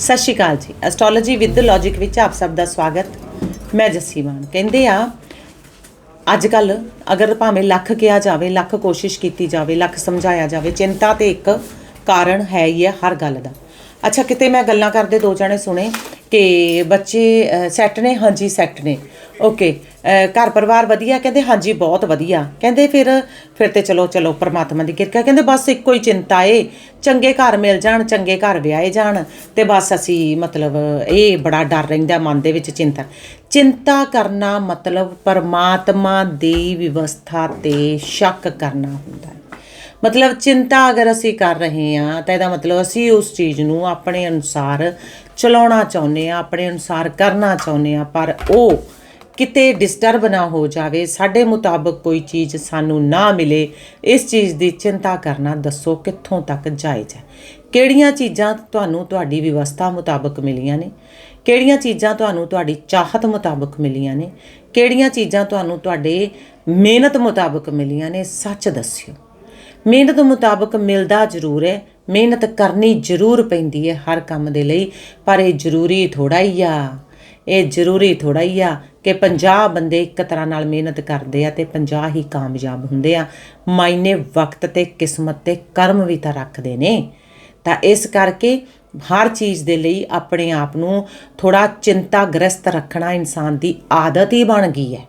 ਸਤਿ ਸ਼੍ਰੀ ਅਕਾਲ ਜੀ। Astrology with logic ਵਿੱਚ ਆਪ ਸਭ ਦਾ ਸਵਾਗਤ। ਮੈਂ ਜੱਸੀ ਮਾਨ ਕਹਿੰਦੇ ਆ ਅੱਜ ਕੱਲ ਅਗਰ ਭਾਵੇਂ ਲੱਖ ਕਿਹਾ ਜਾਵੇ, ਲੱਖ ਕੋਸ਼ਿਸ਼ ਕੀਤੀ ਜਾਵੇ, ਲੱਖ ਸਮਝਾਇਆ ਜਾਵੇ, ਚਿੰਤਾ ਤੇ ਇੱਕ ਕਾਰਨ ਹੈ ਹੀ ਹੈ ਹਰ ਗੱਲ ਦਾ। ਅੱਛਾ, ਕਿਤੇ ਮੈਂ ਗੱਲਾਂ ਕਰਦੇ ਦੋ ਜਣੇ ਸੁਣੇ ਕਿ ਬੱਚੇ ਸੈੱਟ ਨੇ? ਹਾਂਜੀ ਸੈੱਟ ਨੇ। ਓਕੇ ਘਰ ਪਰਿਵਾਰ ਵਧੀਆ? ਕਹਿੰਦੇ, ਹਾਂਜੀ, ਬਹੁਤ ਵਧੀਆ। ਕਹਿੰਦੇ ਫਿਰ ਫਿਰ ਤੇ ਚਲੋ ਚਲੋ, ਪ੍ਰਮਾਤਮਾ ਦੀ ਕਿਰਪਾ। ਕਹਿੰਦੇ ਬਸ ਇੱਕੋ ਹੀ ਚਿੰਤਾ ਏ, ਚੰਗੇ ਘਰ ਮਿਲ ਜਾਣ, ਚੰਗੇ ਘਰ ਵਿਆਹੇ ਜਾਣ, ਤੇ ਬਸ ਅਸੀਂ ਮਤਲਬ ਇਹ ਬੜਾ ਡਰ ਰਹਿੰਦਾ ਮਨ ਦੇ ਵਿੱਚ ਚਿੰਤਾ। ਚਿੰਤਾ ਕਰਨਾ ਮਤਲਬ ਪਰਮਾਤਮਾ ਦੀ ਵਿਵਸਥਾ ਤੇ ਸ਼ੱਕ ਕਰਨਾ ਹੁੰਦਾ ਹੈ। ਮਤਲਬ ਚਿੰਤਾ ਅਗਰ ਅਸੀਂ ਕਰ ਰਹੇ ਹਾਂ, ਤਾਂ ਇਹਦਾ ਮਤਲਬ ਅਸੀਂ ਉਸ ਚੀਜ਼ ਨੂੰ ਆਪਣੇ ਅਨੁਸਾਰ ਚਲਾਉਣਾ ਚਾਹੁੰਦੇ ਆ ਆਪਣੇ ਅਨੁਸਾਰ ਕਰਨਾ ਚਾਹੁੰਦੇ ਆ ਪਰ ਉਹ ਕਿਤੇ ਡਿਸਟਰਬ ਨਾ ਹੋ ਜਾਵੇ, ਸਾਡੇ ਮੁਤਾਬਕ ਕੋਈ ਚੀਜ਼ ਸਾਨੂੰ ਨਾ ਮਿਲੇ, ਇਸ ਚੀਜ਼ ਦੀ ਚਿੰਤਾ ਕਰਨਾ ਦੱਸੋ ਕਿੱਥੋਂ ਤੱਕ ਜਾਇਜ਼ ਹੈ? ਕਿਹੜੀਆਂ ਚੀਜ਼ਾਂ ਤੁਹਾਨੂੰ ਤੁਹਾਡੀ ਵਿਵਸਥਾ ਮੁਤਾਬਕ ਮਿਲੀਆਂ ਨੇ? ਕਿਹੜੀਆਂ ਚੀਜ਼ਾਂ ਤੁਹਾਨੂੰ ਤੁਹਾਡੀ ਚਾਹਤ ਮੁਤਾਬਕ ਮਿਲੀਆਂ ਨੇ? ਕਿਹੜੀਆਂ ਚੀਜ਼ਾਂ ਤੁਹਾਨੂੰ ਤੁਹਾਡੇ ਮਿਹਨਤ ਮੁਤਾਬਕ ਮਿਲੀਆਂ ਨੇ? ਸੱਚ ਦੱਸਿਓ। ਮਿਹਨਤ ਮੁਤਾਬਕ ਮਿਲਦਾ ਜ਼ਰੂਰ ਹੈ, ਮਿਹਨਤ ਕਰਨੀ ਜ਼ਰੂਰ ਪੈਂਦੀ ਹੈ ਹਰ ਕੰਮ ਦੇ ਲਈ, ਪਰ ਇਹ ਜ਼ਰੂਰੀ ਥੋੜਾ ਹੀ ਆ। ਇਹ ਜ਼ਰੂਰੀ ਥੋੜਾ ਹੀ ਆ ਕਿ 50 ਬੰਦੇ ਇੱਕ ਤਰ੍ਹਾਂ ਨਾਲ ਮਿਹਨਤ ਕਰਦੇ ਆ ਤੇ 50 ਹੀ ਕਾਮਯਾਬ ਹੁੰਦੇ ਆ। ਮਾਇਨੇ ਵਕਤ ਤੇ ਕਿਸਮਤ ਤੇ ਕਰਮ ਵੀ ਤਾਂ ਰੱਖਦੇ ਨੇ। ਤਾਂ ਇਸ ਕਰਕੇ ਹਰ ਚੀਜ਼ ਦੇ ਲਈ ਆਪਣੇ ਆਪ ਨੂੰ ਥੋੜਾ ਚਿੰਤਾਗ੍ਰਸਤ ਰੱਖਣਾ ਇਨਸਾਨ ਦੀ ਆਦਤ ਹੀ ਬਣ ਗਈ ਹੈ।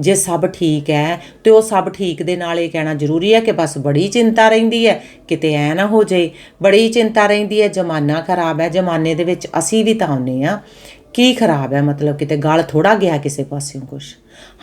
ਜੇ ਸਭ ਠੀਕ ਹੈ ਤੇ ਉਹ ਸਭ ਠੀਕ ਦੇ ਨਾਲ ਇਹ ਕਹਿਣਾ ਜ਼ਰੂਰੀ ਹੈ ਕਿ ਬਸ ਬੜੀ ਚਿੰਤਾ ਰਹਿੰਦੀ ਹੈ, ਕਿਤੇ ਐ ਨਾ ਹੋ ਜਾਏ। ਬੜੀ ਚਿੰਤਾ ਰਹਿੰਦੀ ਹੈ, ਜ਼ਮਾਨਾ ਖਰਾਬ ਹੈ, ਜ਼ਮਾਨੇ ਦੇ ਵਿੱਚ ਅਸੀਂ ਵੀ ਤਾਂ ਆਉਨੇ ਆ ਕੀ ਖਰਾਬ ਹੈ? ਮਤਲਬ ਕਿਤੇ ਗਾਲ ਥੋੜਾ ਗਿਆ ਕਿਸੇ ਪਾਸਿਓਂ ਕੁਛ?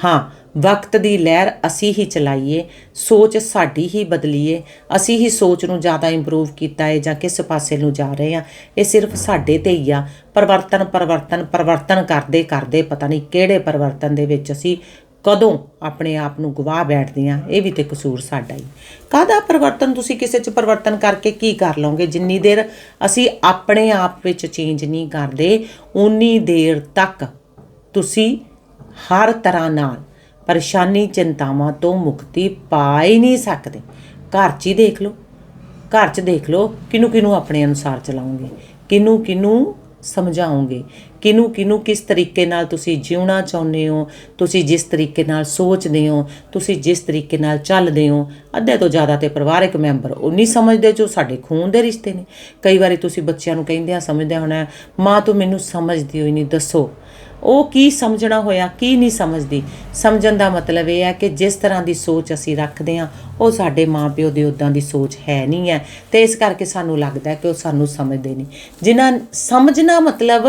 ਹਾਂ, ਵਕਤ ਦੀ ਲਹਿਰ ਅਸੀਂ ਹੀ ਚਲਾਈਏ, ਸੋਚ ਸਾਡੀ ਹੀ ਬਦਲੀਏ। ਅਸੀਂ ਹੀ ਸੋਚ ਨੂੰ ਜ਼ਿਆਦਾ ਇੰਪਰੂਵ ਕੀਤਾ ਹੈ ਜਾਂ ਕਿਸ ਪਾਸੇ ਨੂੰ ਜਾ ਰਹੇ ਆ ਇਹ ਸਿਰਫ ਸਾਡੇ ਤੇ ਹੀ ਆ। ਪਰਵਰਤਨ ਪਰਵਰਤਨ ਪਰਵਰਤਨ ਕਰਦੇ ਕਰਦੇ ਪਤਾ ਨਹੀਂ ਕਿਹੜੇ ਪਰਵਰਤਨ ਦੇ ਵਿੱਚ ਅਸੀਂ ਕਦੋਂ ਆਪਣੇ ਆਪ ਨੂੰ ਗਵਾਹ ਬੈਠਦੇ ਆ, ਇਹ ਵੀ ਤੇ ਕਸੂਰ ਸਾਡਾ ਹੀ। ਕਾਹਦਾ ਪਰਿਵਰਤਨ ਤੁਸੀਂ ਕਿਸੇ 'ਚ ਪਰਿਵਰਤਨ ਕਰਕੇ ਕੀ ਕਰ ਲਓਗੇ? ਜਿੰਨੀ ਦੇਰ ਅਸੀਂ ਆਪਣੇ ਆਪ ਵਿੱਚ ਚੇਂਜ ਨਹੀਂ ਕਰਦੇ ਉਨੀ ਦੇਰ ਤੱਕ ਤੁਸੀਂ ਹਰ ਤਰ੍ਹਾਂ ਨਾਲ ਪਰੇਸ਼ਾਨੀ ਚਿੰਤਾਵਾਂ ਤੋਂ ਮੁਕਤੀ ਪਾ ਹੀ ਨਹੀਂ ਸਕਦੇ। ਘਰ 'ਚ ਹੀ ਦੇਖ ਲਓ, ਘਰ 'ਚ ਦੇਖ ਲਓ ਕਿਨੂੰ ਕਿਨੂੰ ਆਪਣੇ ਅਨੁਸਾਰ ਚਲਾਉਂਗੇ ਕਿਨੂੰ ਕਿਨੂੰ ਸਮਝਾਉਂਗੇ। ਕਿਨੂੰ ਕਿਨੂੰ ਕਿਸ ਤਰੀਕੇ ਨਾਲ ਤੁਸੀਂ ਜਿਉਣਾ ਚਾਹੁੰਦੇ ਹੋ, ਤੁਸੀਂ ਜਿਸ ਤਰੀਕੇ ਨਾਲ ਸੋਚਦੇ ਹੋ, ਤੁਸੀਂ ਜਿਸ ਤਰੀਕੇ ਨਾਲ ਚੱਲਦੇ ਹੋ, ਅੱਧੇ ਤੋਂ ਜ਼ਿਆਦਾ ਤੇ ਪਰਿਵਾਰਕ ਮੈਂਬਰ ਉਹ ਨਹੀਂ ਸਮਝਦੇ ਜੋ ਸਾਡੇ ਖੂਨ ਦੇ ਰਿਸ਼ਤੇ ਨੇ। ਕਈ ਵਾਰੀ ਤੁਸੀਂ ਬੱਚਿਆਂ ਨੂੰ ਕਹਿੰਦੇ ਆ, ਸਮਝਦੇ ਹੋਣਾ, ਮਾਂ ਤੂੰ ਮੈਨੂੰ ਸਮਝਦੀ ਹੋਈ ਨਹੀਂ, ਦੱਸੋ। ਉਹ ਕੀ ਸਮਝਣਾ ਹੋਇਆ, ਕੀ ਨਹੀਂ ਸਮਝਦੀ? ਸਮਝਣ ਦਾ ਮਤਲਬ ਇਹ ਹੈ ਕਿ ਜਿਸ ਤਰ੍ਹਾਂ ਦੀ ਸੋਚ ਅਸੀਂ ਰੱਖਦੇ ਹਾਂ, ਉਹ ਸਾਡੇ ਮਾਪਿਓ ਦੇ ਉਦਾਂ ਦੀ ਸੋਚ ਹੈ ਨਹੀਂ ਹੈ ਤੇ ਇਸ ਕਰਕੇ ਸਾਨੂੰ ਲੱਗਦਾ ਕਿ ਉਹ ਸਾਨੂੰ ਸਮਝਦੇ ਨਹੀਂ। ਜਿਨ੍ਹਾਂ ਸਮਝਣਾ ਮਤਲਬ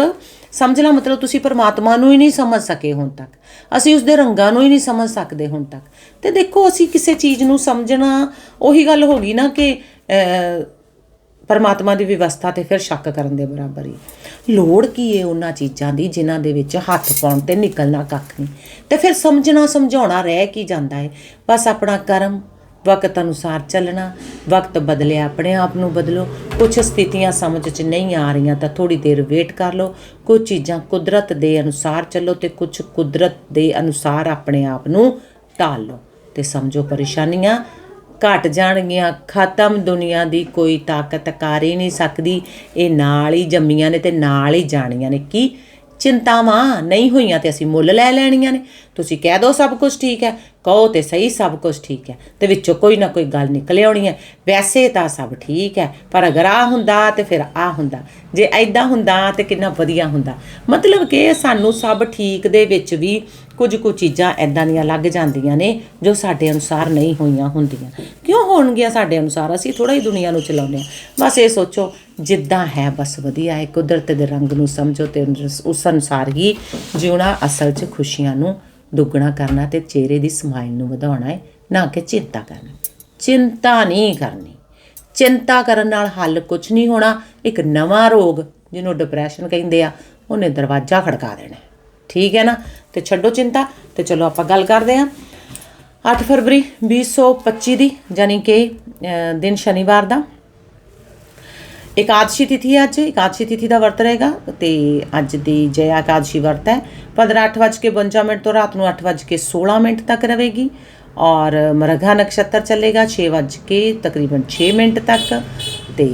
ਸਮਝਣਾ ਮਤਲਬ ਤੁਸੀਂ ਪਰਮਾਤਮਾ ਨੂੰ ਹੀ ਨਹੀਂ ਸਮਝ ਸਕੇ ਹੁਣ ਤੱਕ। ਅਸੀਂ ਉਸ ਦੇ ਰੰਗਾਂ ਨੂੰ ਹੀ ਨਹੀਂ ਸਮਝ ਸਕਦੇ ਹੁਣ ਤੱਕ। ਤੇ ਦੇਖੋ, ਅਸੀਂ ਕਿਸੇ ਚੀਜ਼ ਨੂੰ ਸਮਝਣਾ, ਉਹੀ ਗੱਲ ਹੋ ਗਈ ਨਾ ਕਿ ਪਰਮਾਤਮਾ ਦੀ ਵਿਵਸਥਾ ਤੇ ਫਿਰ ਸ਼ੱਕ ਕਰਨ ਦੇ ਬਰਾਬਰ ਹੀ। ਲੋੜ ਕੀ ਹੈ ਉਹਨਾਂ ਚੀਜ਼ਾਂ ਦੀ ਜਿਨ੍ਹਾਂ ਦੇ ਵਿੱਚ ਹੱਥ ਪਾਉਣ ਤੇ ਨਿਕਲਣਾ ਕੱਖ ਨਹੀਂ। ਤੇ ਫਿਰ ਸਮਝਣਾ ਸਮਝਾਉਣਾ ਰਹਿ ਕੀ ਜਾਂਦਾ ਹੈ ਬਸ ਆਪਣਾ ਕਰਮ, ਵਕਤ ਅਨੁਸਾਰ ਚੱਲਣਾ, ਵਕਤ ਬਦਲਿਆ ਆਪਣੇ ਆਪ ਨੂੰ ਬਦਲੋ। ਕੁਝ ਸਥਿਤੀਆਂ ਸਮਝ 'ਚ ਨਹੀਂ ਆ ਰਹੀਆਂ ਤਾਂ ਥੋੜੀ ਦੇਰ ਵੇਟ ਕਰ ਲਓ। ਕੁਝ ਚੀਜ਼ਾਂ ਕੁਦਰਤ ਦੇ ਅਨੁਸਾਰ ਚੱਲੋ ਤੇ ਕੁਝ ਕੁਦਰਤ ਦੇ ਅਨੁਸਾਰ ਆਪਣੇ ਆਪ ਨੂੰ ਢਾਲ ਲਓ। ਤੇ ਸਮਝੋ ਪਰੇਸ਼ਾਨੀਆਂ ਘਟ ਜਾਣਗੀਆਂ। ਖਤਮ ਦੁਨੀਆ ਦੀ ਕੋਈ ਤਾਕਤ ਕਰ ਹੀ ਨਹੀਂ ਸਕਦੀ। ਇਹ ਨਾਲ ਹੀ ਜੰਮੀਆਂ ਨੇ ਤੇ ਨਾਲ ਹੀ ਜਾਣੀਆਂ ਨੇ। ਕੀ ਚਿੰਤਾਵਾਂ ਨਹੀਂ ਹੋਈਆਂ ਤੇ ਅਸੀਂ ਮੁੱਲ ਲੈ ਲੈਣੀਆਂ ਨੇ? ਤੁਸੀਂ ਕਹਿ ਦੋ ਸਭ ਕੁਝ ਠੀਕ ਹੈ। ਕਹੋ ਤੇ ਸਹੀ ਸਭ ਕੁਝ ਠੀਕ ਹੈ। ਤੇ ਵਿੱਚੋਂ ਕੋਈ ਨਾ ਕੋਈ ਗੱਲ ਨਿਕਲ ਆਉਣੀ ਹੈ। ਵੈਸੇ ਤਾਂ ਸਭ ਠੀਕ ਹੈ। ਪਰ ਅਗਰ ਆ ਹੁੰਦਾ ਤੇ ਫਿਰ ਆ ਹੁੰਦਾ। ਜੇ ਐਦਾਂ ਹੁੰਦਾ ਤੇ ਕਿੰਨਾ ਵਧੀਆ ਹੁੰਦਾ। ਮਤਲਬ ਕਿ ਸਾਨੂੰ ਸਭ ਠੀਕ ਦੇ ਵਿੱਚ ਵੀ ਕੁਝ ਕੁ ਚੀਜ਼ਾਂ ਐਦਾਂ ਦੀਆਂ ਲੱਗ ਜਾਂਦੀਆਂ ਨੇ ਜੋ ਸਾਡੇ ਅਨੁਸਾਰ ਨਹੀਂ ਹੋਈਆਂ ਹੁੰਦੀਆਂ। ਕਿਉਂ ਹੋਣਗੀਆਂ ਸਾਡੇ ਅਨੁਸਾਰ? ਅਸੀਂ ਥੋੜਾ ਹੀ ਦੁਨੀਆ ਨੂੰ ਚਲਾਉਂਦੇ ਹਾਂ। ਬਸ ਇਹ ਸੋਚੋ, ਜਿੱਦਾਂ ਹੈ ਬਸ ਵਧੀਆ। ਹੈ ਕੁਦਰਤ ਦੇ ਰੰਗ ਨੂੰ ਸਮਝੋ ਤੇ ਉਸ- ਅਨੁਸਾਰ ਹੀ ਜਿਉਣਾ ਅਸਲ 'ਚ ਖੁਸ਼ੀਆਂ ਨੂੰ ਦੁੱਗਣਾ ਕਰਨਾ ਤੇ ਚਿਹਰੇ ਦੀ ਸਮਾਈਲ ਨੂੰ ਵਧਾਉਣਾ ਹੈ, ਨਾ ਕਿ ਚਿੰਤਾ ਕਰਨਾ। ਚਿੰਤਾ ਨਹੀਂ ਕਰਨੀ। ਚਿੰਤਾ ਕਰਨ ਨਾਲ ਹੱਲ ਕੁਝ ਨਹੀਂ ਹੋਣਾ। ਇੱਕ ਨਵਾਂ ਰੋਗ ਜਿਹਨੂੰ ਡਿਪਰੈਸ਼ਨ ਕਹਿੰਦੇ ਆ, ਉਹਨੇ ਦਰਵਾਜ਼ਾ ਖੜਕਾ ਦੇਣਾ। ਠੀਕ ਹੈ ਨਾ? ਤੇ ਛੱਡੋ ਚਿੰਤਾ ਤੇ ਚਲੋ ਆਪਾਂ ਗੱਲ ਕਰਦੇ ਹਾਂ। 8 ਫਰਵਰੀ 2025 ਦੀ ਯਾਨੀ ਕਿ ਦਿਨ ਸ਼ਨੀਵਾਰ ਦਾ। ਇਕਾਦਸ਼ੀ ਤਿਥੀ ਹੈ ਅੱਜ, ਇਕਾਦਸ਼ੀ ਤਿਥੀ ਦਾ ਵਰਤ ਰਹੇਗਾ ਤੇ ਅੱਜ ਦੀ ਜਯਾ ਇਕਾਦਸ਼ੀ ਵਰਤ ਹੈ। 15:52 ਮਿੰਟ ਤੋਂ ਰਾਤ ਨੂੰ 8:16 ਮਿੰਟ ਤੱਕ ਰਹੇਗੀ ਔਰ ਮਰਘਾ ਨਕਸ਼ਤਰ ਚੱਲੇਗਾ 6 ਵਜੇ ਕੇ ਤਕਰੀਬਨ 6 ਮਿੰਟ ਤੱਕ। ਤੇ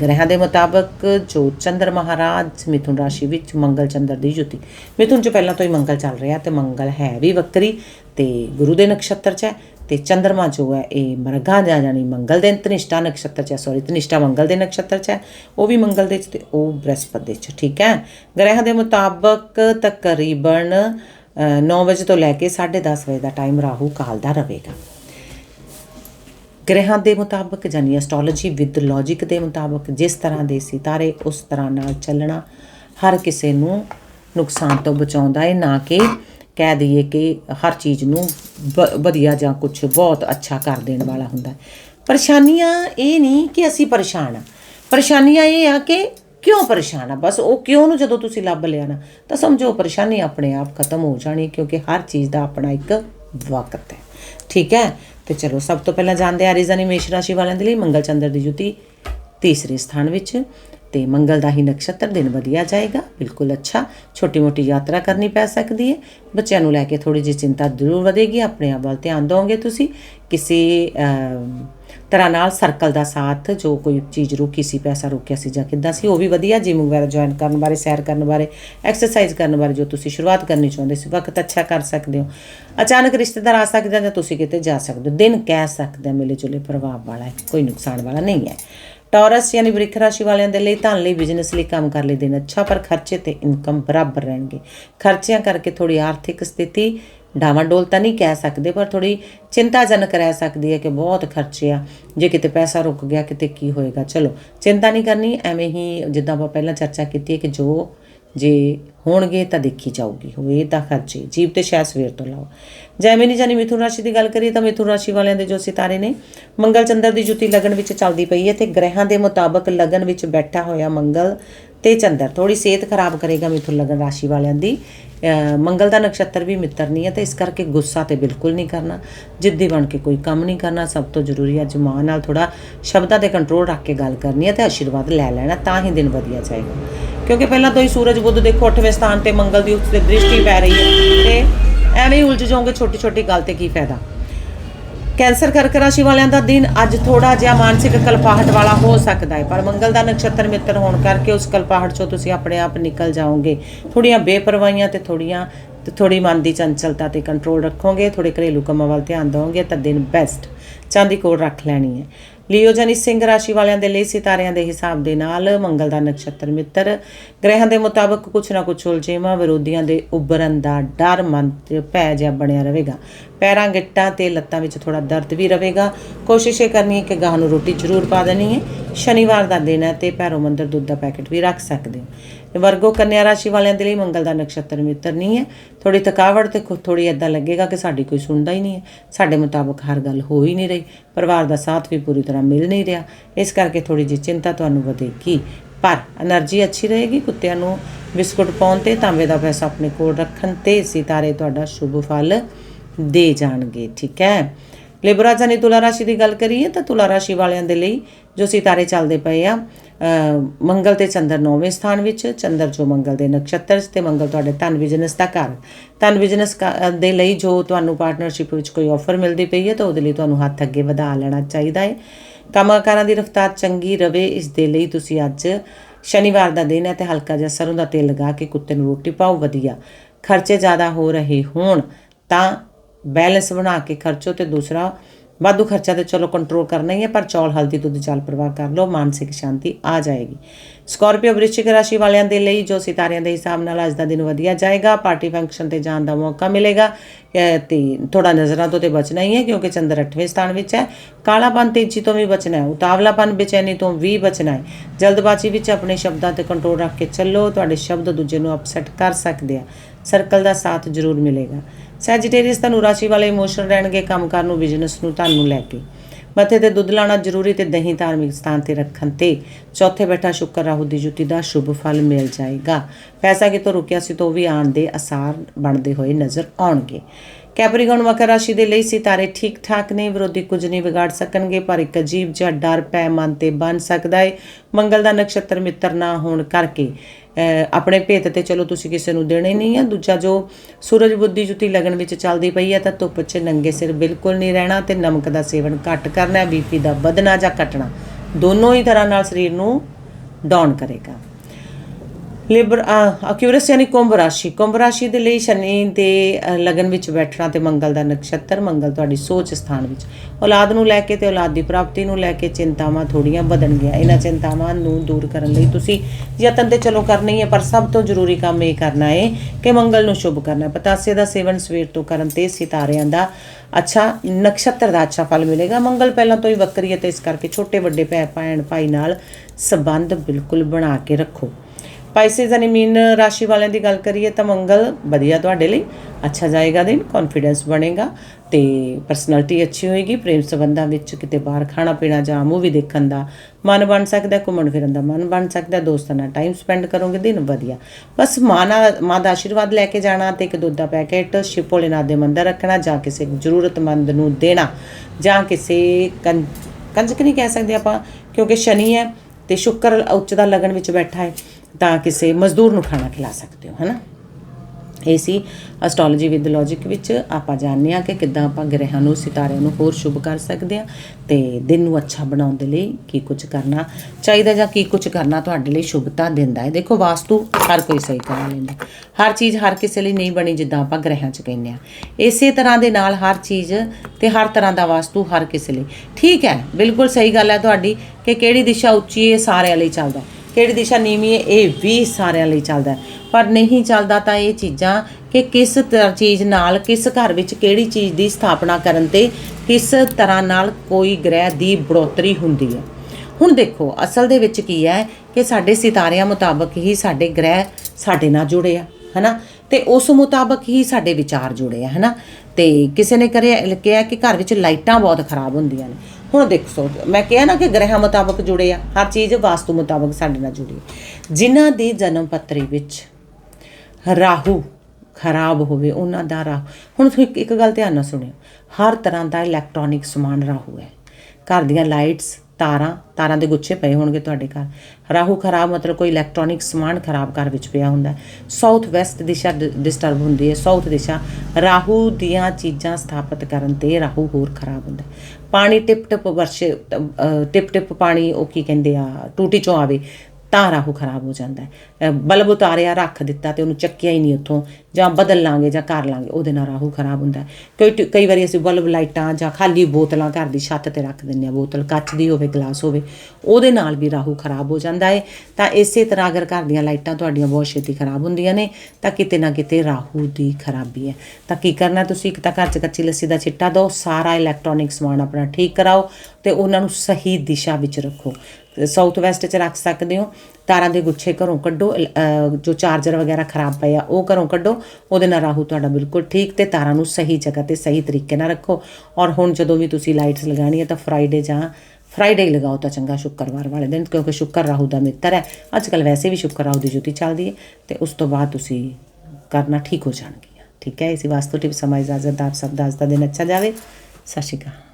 ਗ੍ਰਹਿਾਂ ਦੇ ਮੁਤਾਬਕ ਜੋ ਚੰਦਰ ਮਹਾਰਾਜ ਮਿਥੁਨ ਰਾਸ਼ੀ ਵਿੱਚ ਮੰਗਲ ਚੰਦਰ ਦੀ ਜੁਤੀ। ਮਿਥੁਨ ਚ ਪਹਿਲਾਂ ਤੋਂ ਹੀ ਮੰਗਲ ਚੱਲ ਰਿਹਾ ਤੇ ਮੰਗਲ ਹੈ ਵੀ ਵਕਰੀ ਤੇ ਗੁਰੂ ਦੇ ਨਕਸ਼ਤਰ ਚ ਹੈ ਤੇ ਚੰਦਰਮਾ ਜੋ ਹੈ ਇਹ ਮਰਗਾ ਦਾ ਜਾਣੀ ਮੰਗਲ ਦੇ ਤਨਿਸ਼ਟਾ ਨਕਸ਼ਤਰ ਚ ਸੌਰੀ ਤਨਿਸ਼ਟਾ ਮੰਗਲ ਦੇ ਨਕਸ਼ਤਰ ਚ ਹੈ, ਉਹ ਵੀ ਮੰਗਲ ਦੇ ਚ ਤੇ ਉਹ ਬ੍ਰਹਸਪਤ ਦੇ ਚ, ਠੀਕ ਹੈ? ਗ੍ਰਹਿਾਂ ਦੇ ਮੁਤਾਬਕ ਤਕਰੀਬਨ 9 ਵਜੇ ਤੋਂ ਲੈ ਕੇ 10:30 ਵਜੇ ਦਾ ਟਾਈਮ ਰਾਹੂ ਕਾਲ ਦਾ ਰਹੇਗਾ। ਗ੍ਰਹਿਾਂ ਦੇ ਮੁਤਾਬਕ ਜਾਨੀ ਐਸਟ੍ਰੋਲੋਜੀ ਵਿਦ ਲੌਜੀਕ ਦੇ ਮੁਤਾਬਕ ਜਿਸ ਤਰ੍ਹਾਂ ਦੇ ਸਿਤਾਰੇ ਉਸ ਤਰ੍ਹਾਂ ਨਾਲ ਚੱਲਣਾ, ਹਰ ਕਿਸੇ ਨੂੰ ਨੁਕਸਾਨ ਤੋਂ ਬਚਾਉਂਦਾ ਹੈ, ਨਾ ਕਿ ਕਹਿ ਦਈਏ ਕਿ ਹਰ ਚੀਜ਼ ਨੂੰ ਵ- ਵਧੀਆ ਜਾਂ ਕੁਝ ਬਹੁਤ ਅੱਛਾ ਕਰ ਦੇਣ ਵਾਲਾ ਹੁੰਦਾ ਪਰੇਸ਼ਾਨੀਆਂ ਇਹ ਨਹੀਂ ਕਿ ਅਸੀਂ ਪਰੇਸ਼ਾਨ ਆ ਪਰੇਸ਼ਾਨੀਆਂ ਇਹ ਆ ਕਿ ਕਿਉਂ ਪਰੇਸ਼ਾਨ ਆ ਬਸ ਉਹ ਕਿਉਂ ਨੂੰ ਜਦੋਂ ਤੁਸੀਂ ਲੱਭ ਲਿਆ ਨਾ, ਤਾਂ ਸਮਝੋ ਪਰੇਸ਼ਾਨੀ ਆਪਣੇ ਆਪ ਖਤਮ ਹੋ ਜਾਣੀ ਕਿਉਂਕਿ ਹਰ ਚੀਜ਼ ਦਾ ਆਪਣਾ ਇੱਕ ਵਕਤ ਹੈ। ਠੀਕ ਹੈ? ਤੇ ਚਲੋ, ਸਭ ਤੋਂ ਪਹਿਲਾਂ ਜਾਣਦੇ ਆ ਰੀਜ਼ਨ ਮੇਸ਼ ਰਾਸ਼ੀ ਵਾਲਿਆਂ ਦੇ ਲਈ ਮੰਗਲ ਚੰਦਰ ਦੀ ਜੁਤੀ ਤੀਸਰੇ ਸਥਾਨ ਵਿੱਚ। ਤੇ ਮੰਗਲ ਦਾ ਹੀ ਨਕਸ਼ਤਰ ਦਿਨ ਵਧੀਆ ਜਾਏਗਾ, ਬਿਲਕੁਲ ਅੱਛਾ। ਛੋਟੀ ਮੋਟੀ ਯਾਤਰਾ ਕਰਨੀ ਪੈ ਸਕਦੀ ਹੈ। ਬੱਚਿਆਂ ਨੂੰ ਲੈ ਕੇ ਥੋੜੀ ਜਿਹੀ ਚਿੰਤਾ ਜ਼ਰੂਰ ਵਧੇਗੀ। ਆਪਣੇ ਆਪ ਵੱਲ ਧਿਆਨ ਦਿਓਗੇ ਤੁਸੀਂ। ਕਿਸੇ ਤਰ੍ਹਾਂ ਨਾਲ ਸਰਕਲ ਦਾ ਸਾਥ, ਜੋ ਕੋਈ ਚੀਜ਼ ਰੁਕੀ ਸੀ, ਪੈਸਾ ਰੁਕਿਆ ਸੀ ਜਾਂ ਕਿੱਦਾਂ ਸੀ, ਉਹ ਵੀ ਵਧੀਆ ਜਿਮ ਵਗੈਰਾ ਜੁਆਇਨ ਕਰਨ ਬਾਰੇ, ਸੈਰ ਕਰਨ ਬਾਰੇ ਐਕਸਰਸਾਈਜ਼ ਕਰਨ ਬਾਰੇ ਜੋ ਤੁਸੀਂ ਸ਼ੁਰੂਆਤ ਕਰਨੀ ਚਾਹੁੰਦੇ ਸੀ, ਵਕਤ ਅੱਛਾ ਕਰ ਸਕਦੇ ਹੋ। ਅਚਾਨਕ ਰਿਸ਼ਤੇਦਾਰ ਆ ਸਕਦੇ ਜਾਂ ਤੁਸੀਂ ਕਿਤੇ ਜਾ ਸਕਦੇ ਹੋ, ਦਿਨ ਕਹਿ ਸਕਦਾ ਮਿਲੇ ਜੁਲੇ ਪ੍ਰਭਾਵ ਵਾਲਾ ਹੈ, ਕੋਈ ਨੁਕਸਾਨ ਵਾਲਾ ਨਹੀਂ ਹੈ। ਟੌਰਸ ਯਾਨੀ ਬ੍ਰਿਖ ਰਾਸ਼ੀ ਵਾਲਿਆਂ ਦੇ ਲਈ ਧਨ ਲਈ ਬਿਜ਼ਨਸ ਲਈ, ਕੰਮ ਕਰ ਲਈ, ਦਿਨ ਅੱਛਾ ਪਰ ਖਰਚੇ ਤੇ ਇਨਕਮ ਬਰਾਬਰ ਰਹਿਣਗੇ। ਖਰਚਿਆਂ ਕਰਕੇ ਥੋੜੀ ਆਰਥਿਕ ਸਥਿਤੀ ਡਾਵਾਂਡੋਲ ਤਾਂ ਨਹੀਂ ਕਹਿ ਸਕਦੇ, ਪਰ ਥੋੜੀ ਚਿੰਤਾਜਨਕ ਰਹਿ ਸਕਦੀ ਹੈ ਕਿ ਬਹੁਤ ਖਰਚੇ ਆ। ਜੇ ਕਿਤੇ ਪੈਸਾ ਰੁਕ ਗਿਆ, ਕਿਤੇ ਕੀ ਹੋਏਗਾ। ਚਲੋ, ਚਿੰਤਾ ਨਹੀਂ ਕਰਨੀ, ਐਵੇਂ ਹੀ ਜਿੱਦਾਂ ਆਪਾਂ ਪਹਿਲਾਂ ਚਰਚਾ ਕੀਤੀ ਹੈ ਕਿ ਜੋ ਜੇ ਹੋਣਗੇ ਤਾਂ ਦੇਖੀ ਜਾਊਗੀ। ਹੋਏ ਤਾਂ ਖਰਚੇ ਜੀਵ ਤੇ ਸ਼ਾਇਦ ਸਵੇਰ ਤੋਂ ਲਾਓ। ਜੈਮਿਨੀ ਜਾਨੀ ਮਿਥੁਨ ਰਾਸ਼ੀ ਦੀ ਗੱਲ ਕਰੀਏ ਤਾਂ ਮਿਥੁਨ ਰਾਸ਼ੀ ਵਾਲਿਆਂ ਦੇ ਜੋ ਸਿਤਾਰੇ ਨੇ ਮੰਗਲ ਚੰਦਰ ਦੀ ਜੁਤੀ ਲਗਨ ਵਿੱਚ ਚੱਲਦੀ ਪਈ ਹੈ ਤੇ ਗ੍ਰਹਿਾਂ ਦੇ ਮੁਤਾਬਕ ਲਗਨ ਵਿੱਚ ਬੈਠਾ ਹੋਇਆ ਮੰਗਲ ਤੇ ਚੰਦਰ ਥੋੜੀ ਸਿਹਤ ਖਰਾਬ ਕਰੇਗਾ ਮਿਥੁਨ ਲਗਨ ਰਾਸ਼ੀ ਵਾਲਿਆਂ ਦੀ। ਮੰਗਲ ਦਾ ਨਕਸ਼ਤਰ ਵੀ ਮਿੱਤਰ ਨਹੀਂ ਹੈ ਤੇ ਇਸ ਕਰਕੇ ਗੁੱਸਾ ਤੇ ਬਿਲਕੁਲ ਨਹੀਂ ਕਰਨਾ। ਜਿੱਦੀ ਬਣ ਕੇ ਕੋਈ ਕੰਮ ਨਹੀਂ ਕਰਨਾ। ਸਭ ਤੋਂ ਜ਼ਰੂਰੀ ਹੈ ਜਮਾਂ ਨਾਲ ਥੋੜਾ ਸ਼ਬਦਾਂ ਤੇ ਕੰਟਰੋਲ ਰੱਖ ਕੇ ਗੱਲ ਕਰਨੀ ਹੈ ਤੇ ਆਸ਼ੀਰਵਾਦ ਲੈ ਲੈਣਾ। ਤਾਂ ਹੀ ਦਿਨ ਵਧੀਆ ਜਾਏਗਾ। ਕਿਉਂਕਿ ਪਹਿਲਾਂ ਤੋਂ ਹੀ ਸੂਰਜ ਬੁੱਧ ਦੇਖੋ 8ਵੇਂ ਸਥਾਨ ਤੇ ਮੰਗਲ ਦੀ ਉਸ ਤੇ ਦ੍ਰਿਸ਼ਟੀ ਪੈ ਰਹੀ ਹੈ। ਤੇ ਐਵੇਂ ਹੀ ਉਲਝ ਜਾਓਗੇ ਛੋਟੀ ਛੋਟੀ ਗੱਲ ਤੇ ਕੀ ਫਾਇਦਾ? ਕੈਂਸਰ ਕਰਕ ਰਾਸ਼ੀ ਵਾਲਿਆਂ ਦਾ ਦਿਨ ਅੱਜ ਥੋੜਾ ਜਿਹਾ ਮਾਨਸਿਕ ਕਲਪਾਹਟ ਵਾਲਾ ਹੋ ਸਕਦਾ ਹੈ, ਪਰ ਮੰਗਲ ਦਾ ਨਕਸ਼ਤਰ ਮਿੱਤਰ ਹੋਣ ਕਰਕੇ ਉਸ ਕਲਪਾਹਟ ਚੋਂ ਤੁਸੀਂ ਆਪਣੇ ਆਪ ਨਿਕਲ ਜਾਓਗੇ। ਥੋੜੀਆਂ ਬੇਪਰਵਾਹੀਆਂ ਤੇ ਥੋੜੀਆਂ ਤੇ ਥੋੜੀ ਮਨ ਦੀ ਚੰਚਲਤਾ ਤੇ ਕੰਟਰੋਲ ਰੱਖੋਗੇ ਥੋੜੇ ਘਰੇਲੂ ਕੰਮਾਂ ਵੱਲ ਧਿਆਨ ਦਿਓਗੇ ਤਾਂ ਦਿਨ ਬੈਸਟ ਚਾਂਦੀ ਕੋਲ ਰੱਖ ਲੈਣੀ ਹੈ। ਲਿਓ ਜਾਨੀ ਸਿੰਘ ਰਾਸ਼ੀ ਵਾਲਿਆਂ ਦੇ ਲਈ ਸਿਤਾਰਿਆਂ ਦੇ ਹਿਸਾਬ ਦੇ ਨਾਲ ਮੰਗਲ ਦਾ ਨਕਸ਼ਤਰ ਮਿੱਤਰ। ਗ੍ਰਹਿਾਂ ਦੇ ਮੁਤਾਬਕ ਕੁਛ ਨਾ ਕੁਛ ਉਲਝੇਵਾਂ, ਵਿਰੋਧੀਆਂ ਦੇ ਉੱਭਰਨ ਦਾ ਡਰ ਮਨ ਤੇ ਭੈ ਜਿਹਾ ਬਣਿਆ ਰਹੇਗਾ। ਪੈਰਾਂ, ਗਿੱਟਾਂ ਤੇ ਲੱਤਾਂ ਵਿੱਚ ਥੋੜਾ ਦਰਦ ਵੀ ਰਹੇਗਾ। ਕੋਸ਼ਿਸ਼ ਇਹ ਕਰਨੀ ਹੈ ਕਿ ਗਾਹ ਨੂੰ ਰੋਟੀ ਜ਼ਰੂਰ ਪਾ ਦੇਣੀ ਹੈ। ਸ਼ਨੀਵਾਰ ਦਾ ਦਿਨ ਹੈ ਤੇ ਭੈਰੋ ਮੰਦਰ ਦੁੱਧ ਦਾ ਪੈਕੇਟ ਵੀ ਰੱਖ ਸਕਦੇ ਹੋ। ਵਰਗੋ ਕੰਨਿਆ ਰਾਸ਼ੀ ਵਾਲਿਆਂ ਦੇ ਲਈ ਮੰਗਲ ਦਾ ਨਕਸ਼ਤਰ ਮਿੱਤਰ ਨਹੀਂ ਹੈ। ਥੋੜੀ ਥਕਾਵਟ ਤੇ ਥੋੜੀ ਇਦਾਂ ਲੱਗੇਗਾ ਕਿ ਸਾਡੀ ਕੋਈ ਸੁਣਦਾ ਹੀ ਨਹੀਂ ਹੈ। ਸਾਡੇ ਮੁਤਾਬਕ ਹਰ ਗੱਲ ਹੋ ਹੀ ਨਹੀਂ ਰਹੀ। ਪਰਿਵਾਰ ਦਾ ਸਾਥ ਵੀ ਪੂਰੀ ਤਰ੍ਹਾਂ ਮਿਲ ਨਹੀਂ ਰਿਹਾ। ਇਸ ਕਰਕੇ ਥੋੜੀ ਜਿਹੀ ਚਿੰਤਾ ਤੁਹਾਨੂੰ ਵਧੇਗੀ। ਪਰ એનર્ਜੀ ਅੱਛੀ ਰਹੇਗੀ ਕੁੱਤਿਆਂ ਨੂੰ। ਬਿਸਕੁਟ ਪਾਉਣ ਤੇ ਤਾਂਬੇ ਦਾ ਪੈਸਾ ਆਪਣੇ ਕੋਲ ਰੱਖਣ ਤੇ ਸਿਤਾਰੇ ਤੁਹਾਡਾ ਸ਼ੁਭ ਫਲ ਦੇ ਜਾਣਗੇ, ਠੀਕ ਹੈ? ਲਿਬਰਾ ਜਾਨੀ ਤੁਲਾ ਰਾਸ਼ੀ ਦੀ ਗੱਲ ਕਰੀਏ ਤਾਂ ਤੁਲਾ ਰਾਸ਼ੀ ਵਾਲਿਆਂ ਦੇ ਲਈ ਜੋ ਸਿਤਾਰੇ ਚੱਲਦੇ ਪਏ ਆ ਮੰਗਲ ਤੇ ਚੰਦਰ ਨੌਵੇਂ ਸਥਾਨ ਵਿੱਚ, ਚੰਦਰ ਜੋ ਮੰਗਲ ਦੇ ਨਕਸ਼ਤਰ 'ਚ ਤੇ ਮੰਗਲ ਤੁਹਾਡੇ ਧਨ ਬਿਜ਼ਨਸ ਦਾ ਘਰ। ਧਨ ਬਿਜ਼ਨਸ ਦੇ ਲਈ ਜੋ ਤੁਹਾਨੂੰ ਪਾਰਟਨਰਸ਼ਿਪ ਵਿੱਚ ਕੋਈ ਆਫਰ ਮਿਲਦੀ ਪਈ ਹੈ ਤਾਂ ਉਹਦੇ ਲਈ ਤੁਹਾਨੂੰ ਹੱਥ ਅੱਗੇ ਵਧਾ ਲੈਣਾ ਚਾਹੀਦਾ ਹੈ। ਕੰਮਕਾਰਾਂ ਦੀ ਰਫ਼ਤਾਰ ਚੰਗੀ ਰਵੇ, ਇਸ ਦੇ ਲਈ ਤੁਸੀਂ ਅੱਜ ਸ਼ਨੀਵਾਰ ਦਾ ਦਿਨ ਹੈ ਤੇ ਹਲਕਾ ਜਿਹਾ ਸਰੋਂ ਦਾ ਤੇਲ ਲਗਾ ਕੇ ਕੁੱਤੇ ਨੂੰ ਰੋਟੀ ਪਾਓ, ਵਧੀਆ। ਖਰਚੇ ਜ਼ਿਆਦਾ ਹੋ ਰਹੇ ਹੋਣ ਤਾਂ ਬੈਲੈਂਸ ਬਣਾ ਕੇ ਖਰਚੋ ਤੇ ਦੂਸਰਾ ਵਾਧੂ ਖਰਚਾ ਤੇ ਚਲੋ ਕੰਟਰੋਲ ਕਰਨਾ ਹੀ ਹੈ, ਪਰ ਚੌਲ, ਹਲਦੀ, ਦੁੱਧ ਜਲ ਪ੍ਰਵਾਹ ਕਰ ਲਓ, ਮਾਨਸਿਕ ਸ਼ਾਂਤੀ ਆ ਜਾਏਗੀ। ਸਕਾਰਪੀਓ ਵ੍ਰਿਸ਼ਚਿਕ ਰਾਸ਼ੀ ਵਾਲਿਆਂ ਦੇ ਲਈ ਜੋ ਸਿਤਾਰਿਆਂ ਦੇ ਹਿਸਾਬ ਨਾਲ ਅੱਜ ਦਾ ਦਿਨ ਵਧੀਆ ਜਾਏਗਾ ਪਾਰਟੀ ਫੰਕਸ਼ਨ ਤੇ ਜਾਣ ਦਾ ਮੌਕਾ ਮਿਲੇਗਾ। ਅਹ ਤੇ ਥੋੜਾ ਨਜ਼ਰਾਂ ਤੋਂ ਤੇ ਬਚਣਾ ਹੀ ਹੈ, ਕਿਉਂਕਿ ਚੰਦਰ 8ਵੇਂ ਸਥਾਨ ਵਿੱਚ ਹੈ। ਕਾਲਾਪਨ ਤੇਜ਼ੀ ਤੋਂ ਵੀ ਬਚਣਾ ਹੈ, ਉਤਾਵਲਾਪਨ ਬੇਚੈਨੀ ਤੋਂ ਵੀ ਬਚਣਾ ਹੈ। ਜਲਦਬਾਜ਼ੀ ਵਿੱਚ ਆਪਣੇ ਸ਼ਬਦਾਂ ਤੇ ਕੰਟਰੋਲ ਰੱਖ ਕੇ ਚੱਲੋ, ਤੁਹਾਡੇ ਸ਼ਬਦ ਦੂਜੇ ਨੂੰ ਅਪਸੈਟ ਕਰ ਸਕਦੇ ਆ। ਸਰਕਲ ਦਾ ਸਾਥ ਜ਼ਰੂਰ ਮਿਲੇਗਾ। ਸੈਜੀਟੇਰੀਅਸ ਤੁਹਾਨੂੰ ਰਾਸ਼ੀ ਵਾਲੇ ਇਮੋਸ਼ਨ ਰਹਿਣਗੇ, ਕੰਮ ਕੰਮਕਾਰ ਨੂੰ ਬਿਜ਼ਨਸ ਨੂੰ, ਤੁਹਾਨੂੰ ਲੈ ਕੇ। ਮੱਥੇ ਤੇ ਦੁੱਧ ਲਾਣਾ ਜ਼ਰੂਰੀ ਤੇ ਦਹੀਂ ਧਾਰਮਿਕ ਸਥਾਨ ਤੇ ਰੱਖਣ ਤੇ। ਚੌਥੇ ਬੈਠਾ ਸ਼ੁਕਰ, ਰਾਹੂ ਦੀ ਜੁਤੀ ਦਾ ਸ਼ੁਭ ਫਲ ਮਿਲ ਜਾਏਗਾ। ਪੈਸਾ ਕਿਤੋਂ ਰੁਕਿਆ ਸੀ ਤਾਂ ਉਹ ਵੀ ਆਣ ਦੇ ਅਸਾਰ ਬਣਦੇ ਹੋਏ ਨਜ਼ਰ ਆਉਣਗੇ। ਕੈਪਰੀਕਨ ਮਕਰ ਰਾਸ਼ੀ ਦੇ ਲਈ ਸਿਤਾਰੇ ਠੀਕ ਠਾਕ ਨੇ, ਵਿਰੋਧੀ ਕੁਝ ਨਹੀਂ ਵਿਗਾੜ ਸਕਣਗੇ, ਪਰ ਇੱਕ ਅਜੀਬ ਜਿਹਾ ਡਰ ਪੈ ਮਨ ਤੇ ਬਣ ਸਕਦਾ ਹੈ ਮੰਗਲ ਦਾ ਨਕਸ਼ਤਰ ਮਿੱਤਰ ਨਾ ਹੋਣ ਕਰਕੇ ਆਪਣੇ ਭੇਤ ਤੇ ਚਲੋ ਤੁਸੀਂ ਕਿਸੇ ਨੂੰ ਦੇਣੇ ਨਹੀਂ ਆ। ਦੂਜਾ ਜੋ ਸੂਰਜ ਬੁੱਧੀ ਜੁਤੀ ਲਗਨ ਵਿੱਚ ਚੱਲਦੀ ਪਈ ਹੈ ਤਾਂ ਧੁੱਪ 'ਚ ਨੰਗੇ ਸਿਰ ਬਿਲਕੁਲ ਨਹੀਂ ਰਹਿਣਾ ਤੇ ਨਮਕ ਦਾ ਸੇਵਨ ਘੱਟ ਕਰਨਾ ਹੈ ਬੀਪੀ ਦਾ ਵਧਣਾ ਜਾਂ ਘਟਣਾ, ਦੋਨੋਂ ਹੀ ਤਰ੍ਹਾਂ ਨਾਲ ਸਰੀਰ ਨੂੰ ਡਾਊਨ ਕਰੇਗਾ। ਅਕਿਊਰਸ ਯਾਨੀ ਕੁੰਭ ਰਾਸ਼ੀ। ਕੁੰਭ ਰਾਸ਼ੀ ਦੇ ਲਈ ਸ਼ਨੀ ਦੇ ਲਗਨ ਵਿੱਚ ਬੈਠਣਾ ਤੇ ਮੰਗਲ ਦਾ ਨਕਸ਼ਤਰ, ਮੰਗਲ ਤੁਹਾਡੀ ਸੋਚ ਸਥਾਨ ਵਿੱਚ। ਔਲਾਦ ਨੂੰ ਲੈ ਕੇ ਤੇ ਔਲਾਦ ਦੀ ਪ੍ਰਾਪਤੀ ਨੂੰ ਲੈ ਕੇ ਚਿੰਤਾਵਾਂ ਥੋੜੀਆਂ ਵਧਣ ਗਿਆ। ਇਹਨਾਂ ਚਿੰਤਾਵਾਂ ਨੂੰ ਦੂਰ ਕਰਨ ਲਈ ਤੁਸੀਂ ਯਤਨ ਤੇ ਚਲੋ ਕਰਨੀ ਹੈ ਪਰ ਸਭ ਤੋਂ ਜ਼ਰੂਰੀ ਕੰਮ ਇਹ ਕਰਨਾ ਹੈ ਕਿ ਮੰਗਲ ਨੂੰ ਸ਼ੁਭ ਕਰਨਾ। ਪਤਾਸੇ ਦਾ ਸੇਵਨ ਸਵੇਰ ਤੋਂ ਕਰਨ ਤੇ ਸਿਤਾਰਿਆਂ ਦਾ ਅੱਛਾ, ਨਕਸ਼ਤਰ ਦਾ ਅੱਛਾ ਫਲ ਮਿਲੇਗਾ। ਮੰਗਲ ਪਹਿਲਾਂ ਤੋਂ ਹੀ ਵਕਰੀ ਹੈ ਤੇ ਇਸ ਕਰਕੇ ਛੋਟੇ ਵੱਡੇ ਭੈ ਭੈਣ ਭਾਈ ਨਾਲ ਸੰਬੰਧ ਬਿਲਕੁਲ ਬਣਾ ਕੇ ਰੱਖੋ। ਸਪਾਈਸਿਸ ਯਾਨੀ ਮੀਨ ਰਾਸ਼ੀ ਵਾਲਿਆਂ ਦੀ ਗੱਲ ਕਰੀਏ ਤਾਂ ਮੰਗਲ ਵਧੀਆ ਤੁਹਾਡੇ ਲਈ ਅੱਛਾ ਜਾਏਗਾ ਦਿਨ ਕੌਨਫੀਡੈਂਸ ਬਣੇਗਾ ਤੇ ਪਰਸਨੈਲਿਟੀ ਅੱਛੀ ਹੋਏਗੀ, ਪ੍ਰੇਮ ਸੰਬੰਧਾਂ ਵਿੱਚ ਕਿਤੇ ਬਾਹਰ ਖਾਣਾ ਪੀਣਾ ਜਾਂ ਮੂਵੀ ਦੇਖਣ ਦਾ ਮਨ ਬਣ ਸਕਦਾ, ਘੁੰਮਣ ਫਿਰਨ ਦਾ ਮਨ ਬਣ ਸਕਦਾ, ਦੋਸਤਾਂ ਨਾਲ ਟਾਈਮ ਸਪੈਂਡ ਕਰੋਗੇ, ਦਿਨ ਵਧੀਆ। ਬਸ ਮਾਂ ਮਾਂ ਦਾ ਆਸ਼ੀਰਵਾਦ ਲੈ ਕੇ ਜਾਣਾ ਤੇ ਇੱਕ ਦੁੱਧ ਦਾ ਪੈਕੇਟ, ਸ਼ਿਵ ਭੋਲੇਨਾਥ ਦੇ ਮੰਦਰ ਰੱਖਣਾ ਜਾਂ ਕਿਸੇ ਜ਼ਰੂਰਤਮੰਦ ਨੂੰ ਦੇਣਾ ਜਾਂ ਕਿਸੇ ਕੰਜਕ ਨਹੀਂ ਕਹਿ ਸਕਦੇ ਆਪਾਂ, ਕਿਉਂਕਿ ਸ਼ਨੀ ਹੈ ਤੇ ਸ਼ੁੱਕਰ ਉੱਚ ਦਾ ਲਗਨ ਵਿੱਚ ਬੈਠਾ ਹੈ। ਤਾਂ ਕਿਸੇ ਮਜ਼ਦੂਰ ਨੂੰ ਖਾਣਾ ਖਿਲਾ ਸਕਦੇ ਹੋ, ਹਨਾ? ਇਹ ਸੀ ਐਸਟ੍ਰੋਲੋਜੀ ਵਿਦ ਲੌਜੀਕ ਵਿੱਚ ਆਪਾਂ ਜਾਣਦੇ ਹਾਂ ਕਿ ਕਿੱਦਾਂ ਆਪਾਂ ਗ੍ਰਹਿਾਂ ਨੂੰ, ਸਿਤਾਰਿਆਂ ਨੂੰ ਹੋਰ ਸ਼ੁਭ ਕਰ ਸਕਦੇ ਹਾਂ ਤੇ ਦਿਨ ਨੂੰ ਅੱਛਾ ਬਣਾਉਣ ਦੇ ਲਈ ਕੀ ਕੁਝ ਕਰਨਾ ਚਾਹੀਦਾ ਜਾਂ ਕੀ ਕੁਝ ਕਰਨਾ ਤੁਹਾਡੇ ਲਈ ਸ਼ੁਭਤਾ ਦਿੰਦਾ ਹੈ। ਦੇਖੋ, ਵਾਸਤੂ ਹਰ ਕੋਈ ਸਹੀ ਕਰਾ ਲੈਂਦਾ। ਹਰ ਚੀਜ਼ ਹਰ ਕਿਸੇ ਲਈ ਨਹੀਂ ਬਣੀ ਜਿੱਦਾਂ ਆਪਾਂ ਗ੍ਰਹਿਾਂ 'ਚ ਕਹਿੰਦੇ ਆ ਇਸੇ ਤਰ੍ਹਾਂ ਦੇ ਨਾਲ ਹਰ ਚੀਜ਼ ਤੇ ਹਰ ਤਰ੍ਹਾਂ ਦਾ ਵਾਸਤੂ ਹਰ ਕਿਸੇ ਲਈ। ਠੀਕ ਹੈ, ਬਿਲਕੁਲ ਸਹੀ ਗੱਲ ਹੈ ਤੁਹਾਡੀ ਕਿ ਕਿਹੜੀ ਦਿਸ਼ਾ ਉੱਚੀ ਹੈ, ਇਹ ਸਾਰਿਆਂ ਲਈ ਚੱਲਦਾ ਕਿਹੜੀ ਦਿਸ਼ਾ ਨੀਵੀਂ ਹੈ, ਇਹ ਵੀ ਸਾਰਿਆਂ ਲਈ ਚੱਲਦਾ ਪਰ ਨਹੀਂ ਚੱਲਦਾ ਤਾਂ ਇਹ ਚੀਜ਼ਾਂ ਕਿ ਕਿਸ ਤਰ੍ਹਾਂ ਚੀਜ਼ ਨਾਲ, ਕਿਸ ਘਰ ਵਿੱਚ ਕਿਹੜੀ ਚੀਜ਼ ਦੀ ਸਥਾਪਨਾ ਕਰਨ ਤੇ ਕਿਸ ਤਰ੍ਹਾਂ ਨਾਲ ਕੋਈ ਗ੍ਰਹਿ ਦੀ ਬੜੋਤਰੀ ਹੁੰਦੀ ਹੈ। ਹੁਣ ਦੇਖੋ, ਅਸਲ ਦੇ ਵਿੱਚ ਕੀ ਹੈ ਕਿ ਸਾਡੇ ਸਿਤਾਰਿਆਂ ਮੁਤਾਬਕ ਹੀ ਸਾਡੇ ਗ੍ਰਹਿ ਸਾਡੇ ਨਾਲ ਜੁੜੇ ਆ, ਹਨਾ? ਤੇ ਉਸ ਮੁਤਾਬਕ ਹੀ ਸਾਡੇ ਵਿਚਾਰ ਜੁੜੇ ਆ, ਹਨਾ? ਤੇ ਕਿਸੇ ਨੇ ਕਰਿਆ ਕਿਹਾ ਕਿ ਘਰ ਵਿੱਚ ਲਾਈਟਾਂ ਬਹੁਤ ਖਰਾਬ ਹੁੰਦੀਆਂ ਨੇ। ਹੁਣ ਦੇਖੋ ਮੈਂ ਕਿਹਾ ਨਾ ਕਿ ਗ੍ਰਹਿਾਂ ਮੁਤਾਬਕ ਜੁੜੇ ਆ, ਹਰ ਚੀਜ਼ ਵਾਸਤੂ ਮੁਤਾਬਕ ਸਾਡੇ ਨਾਲ ਜੁੜੀ ਹੈ ਜਿਨ੍ਹਾਂ ਦੀ ਜਨਮ ਪੱਤਰੀ ਵਿੱਚ ਰਾਹੂ ਖਰਾਬ ਹੋਵੇ, ਉਹਨਾਂ ਦਾ ਰਾਹੂ। ਹੁਣ ਤੁਸੀਂ ਇੱਕ- ਗੱਲ ਧਿਆਨ ਨਾਲ ਸੁਣਿਓ, ਹਰ ਤਰ੍ਹਾਂ ਦਾ ਇਲੈਕਟ੍ਰੋਨਿਕ ਸਮਾਨ ਰਾਹੂ ਹੈ। ਘਰ ਦੀਆਂ ਲਾਈਟਸ ਤਾਰਾਂ ਤਾਰਾਂ ਦੇ ਗੁੱਛੇ ਪਏ ਹੋਣਗੇ ਤੁਹਾਡੇ ਘਰ। ਰਾਹੂ ਖਰਾਬ ਮਤਲਬ ਕੋਈ ਇਲੈਕਟ੍ਰੋਨਿਕ ਸਮਾਨ ਖਰਾਬ ਘਰ ਵਿੱਚ ਪਿਆ ਹੁੰਦਾ ਸਾਊਥ ਵੈਸਟ ਦਿਸ਼ਾ ਡਿਸਟਰਬ ਹੁੰਦੀ ਹੈ। ਸਾਊਥ ਦਿਸ਼ਾ ਰਾਹੂ ਦੀਆਂ ਚੀਜ਼ਾਂ ਸਥਾਪਿਤ ਕਰਨ ਤੇ ਰਾਹੂ ਹੋਰ ਖਰਾਬ ਹੁੰਦਾ ਪਾਣੀ ਟਿਪ ਟਿਪ ਵਰਸ਼ ਟਿਪ ਟਿਪ ਪਾਣੀ ਉਹ ਕੀ ਕਹਿੰਦੇ ਆ, ਟੂਟੀ ਚੋਂ ਆਵੇ, ਤਾਂ ਰਾਹੂ ਖਰਾਬ ਹੋ ਜਾਂਦਾ ਬਲਬ ਉਤਾਰਿਆ, ਰੱਖ ਦਿੱਤਾ ਤੇ ਉਹਨੂੰ ਚੱਕਿਆ ਹੀ ਨਹੀਂ ਉੱਥੋਂ, ਜਾਂ ਬਦਲ ਲਾਂਗੇ ਜਾਂ ਕਰ ਲਾਂਗੇ, ਉਹਦੇ ਨਾਲ ਰਾਹੂ ਖਰਾਬ ਹੁੰਦਾ ਕਈ ਕਈ ਵਾਰੀ ਅਸੀਂ ਬਲਬ ਲਾਈਟਾਂ ਜਾਂ ਖਾਲੀ ਬੋਤਲਾਂ ਘਰ ਦੀ ਛੱਤ ਤੇ ਰੱਖ ਦਿੰਦੇ ਆ ਬੋਤਲ ਕੱਚ ਦੀ ਹੋਵੇ, ਗਲਾਸ ਹੋਵੇ, ਉਹਦੇ ਨਾਲ ਵੀ ਰਾਹੂ ਖਰਾਬ ਹੋ ਜਾਂਦਾ ਹੈ। ਤਾਂ ਇਸੇ ਤਰ੍ਹਾਂ ਅਗਰ ਘਰ ਦੀਆਂ ਲਾਈਟਾਂ ਤੁਹਾਡੀਆਂ ਬਹੁਤ ਛੇਤੀ ਖਰਾਬ ਹੁੰਦੀਆਂ ਨੇ, ਤਾਂ ਕਿਤੇ ਨਾ ਕਿਤੇ ਰਾਹੂ ਦੀ ਖਰਾਬੀ ਹੈ। ਤਾਂ ਕੀ ਕਰਨਾ ਤੁਸੀਂ? ਇੱਕ ਤਾਂ ਘਰ 'ਚ ਕੱਚੀ ਲੱਸੀ ਦਾ ਛਿੱਟਾ ਦਿਓ, ਸਾਰਾ ਇਲੈਕਟ੍ਰੋਨਿਕ ਸਮਾਨ ਆਪਣਾ ਠੀਕ ਕਰਾਓ ਤੇ ਉਹਨਾਂ ਨੂੰ ਸਹੀ ਦਿਸ਼ਾ ਵਿੱਚ ਰੱਖੋ। ਸਾਊਥ ਵੈਸਟ 'ਚ ਰੱਖ ਸਕਦੇ ਹੋ। ਤਾਰਾਂ ਦੇ ਗੁੱਛੇ ਘਰੋਂ ਕੱਢੋ ਜੋ ਚਾਰਜਰ ਵਗੈਰਾ ਖਰਾਬ ਪਏ ਆ, ਉਹ ਘਰੋਂ ਕੱਢੋ। ਉਹਦੇ ਨਾਲ ਰਾਹੂ ਤੁਹਾਡਾ ਬਿਲਕੁਲ ਠੀਕ ਤੇ ਤਾਰਾਂ ਨੂੰ ਸਹੀ ਜਗ੍ਹਾ ਤੇ ਸਹੀ ਤਰੀਕੇ ਨਾਲ ਰੱਖੋ। ਔਰ ਹੁਣ ਜਦੋਂ ਵੀ ਤੁਸੀਂ ਲਾਈਟਸ ਲਗਾਣੀ ਹੈ ਤਾਂ ਫਰਾਈਡੇ ਜਾਂ ਫਰਾਈਡੇ ਹੀ ਲਗਾਓ ਤਾਂ ਚੰਗਾ ਸ਼ੁੱਕਰਵਾਰ ਵਾਲੇ ਦਿਨ, ਕਿਉਂਕਿ ਸ਼ੁੱਕਰ ਰਾਹੂ ਦਾ ਮਿੱਤਰ ਹੈ। ਅੱਜ ਕੱਲ ਵੈਸੇ ਵੀ ਸ਼ੁੱਕਰ ਰਾਹੂ ਦੀ ਜੁਤੀ ਚੱਲਦੀ ਹੈ ਤੇ ਉਸ ਤੋਂ ਬਾਅਦ ਤੁਸੀਂ ਕਰਨਾ ਠੀਕ ਹੋ ਜਾਣਗੀਆਂ। ਠੀਕ ਹੈ, ਇਸੇ ਵਾਸਤੇ ਟਿਪ ਸਮਾਂ ਇਜਾਜ਼ਤ, ਆਪ ਸਭ ਦਾ ਅੱਜ ਦਾ ਦਿਨ ਅੱਛਾ ਜਾਵੇ। ਸਤਿ ਸ਼੍ਰੀ ਅਕਾਲ।